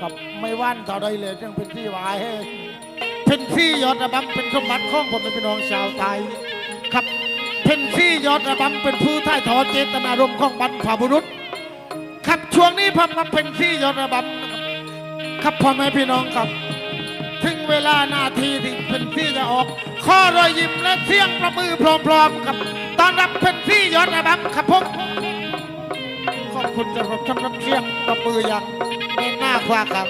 กับไม่ว่านต่อใดเลยยังเป็นที่วายให้เพนซี่ยอดระบำเป็นสมบัติของผมเป็นพี่น้องชาวไทยครับเพนซี่ยอดระบำเป็นผู้ถ่ายทอดเจตนารมณ์ของบรรพบุรุษครับช่วงนี้ผมมาเพนซี่ยอดระบำครับครับพ่อแม่พี่น้องครับ ถึงเวลานาทีที่เพนซี่จะออก ข้อรอยยิ้มและเสียงประมือพร้อมๆครับตอนรับเพนซี่ยอดระบำครับผมขอบคุณสำหรับสำรับเสียงประมืออย่างแน่นหน้า คว้าครับ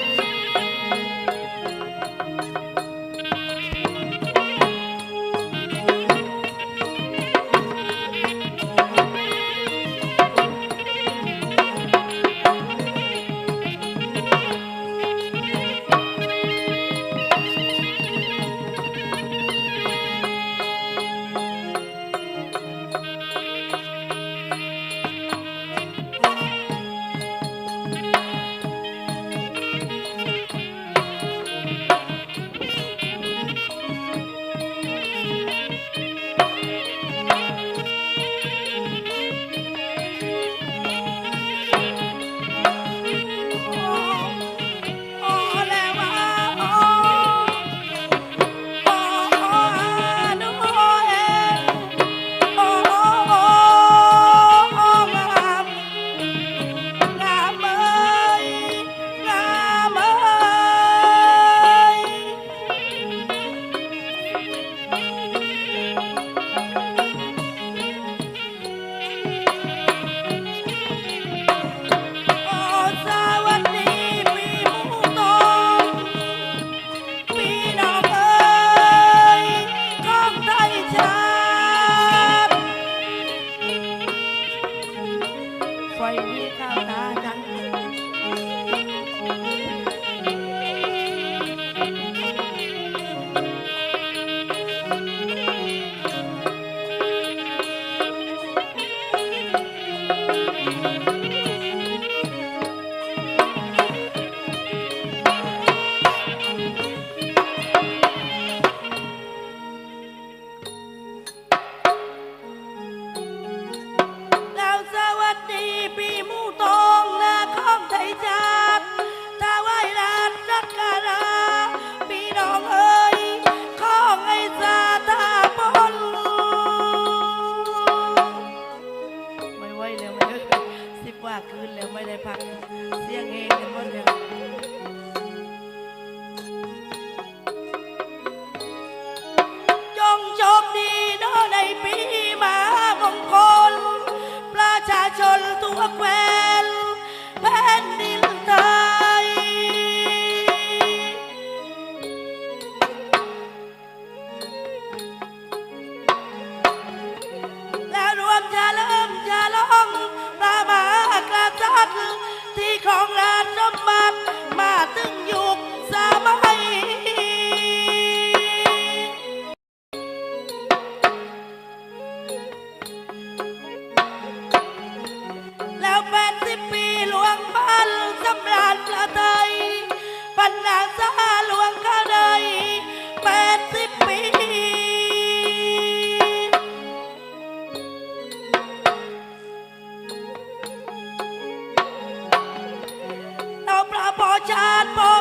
ของราชสมบัติมา เ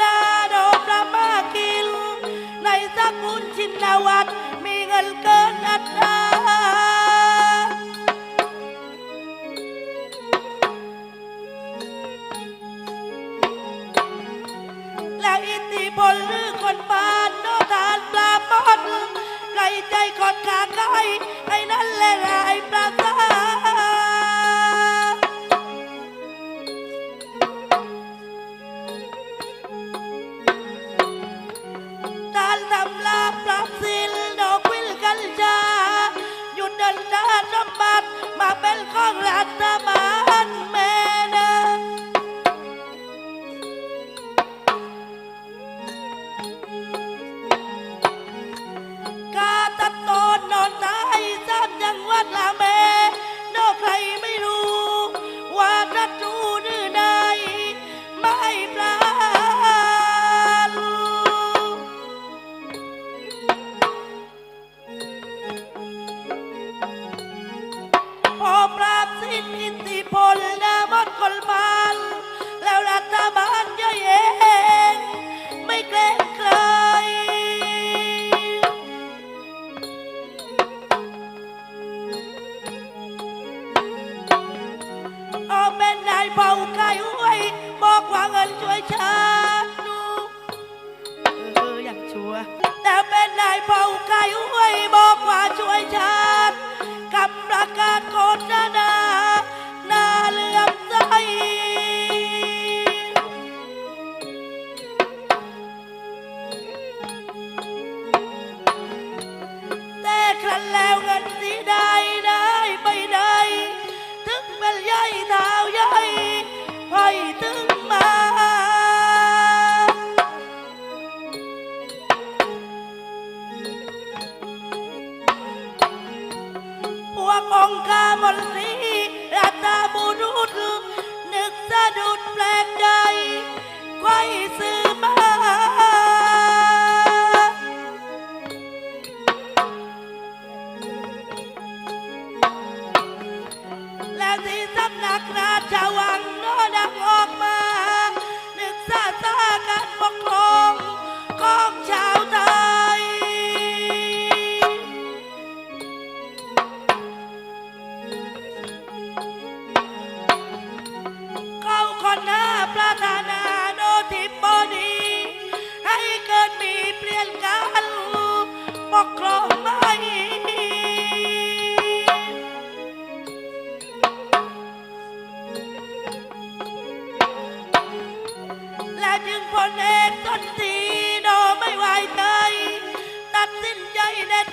นาดอกประมากิลในสกุลชินวัตรมีเงินเกินอัตราและอิทธิพลหรือคนบ้านโนทานปลาหมดไกลใจกอดขาไกลไอ้นั้นและไายปลาตา นรานสมบัติมาเป็นของรัฐบาลแม่นะกาตะโตนนอนตายสามจังวัดละเม่นใครไม่ colmar.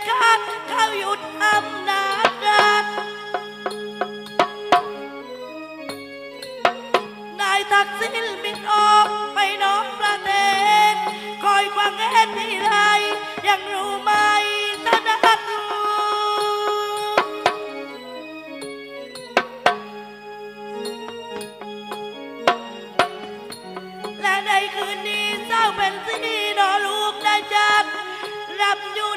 ข้าเขาอยุดอำนาจรัฐนายทักษิณบินออกไปนอกประเทศ คอยฟังเอ็นที่ไรยังรู้ไหมตะนัด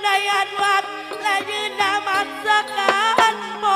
ใกอันวัดและยืนนามัสการโม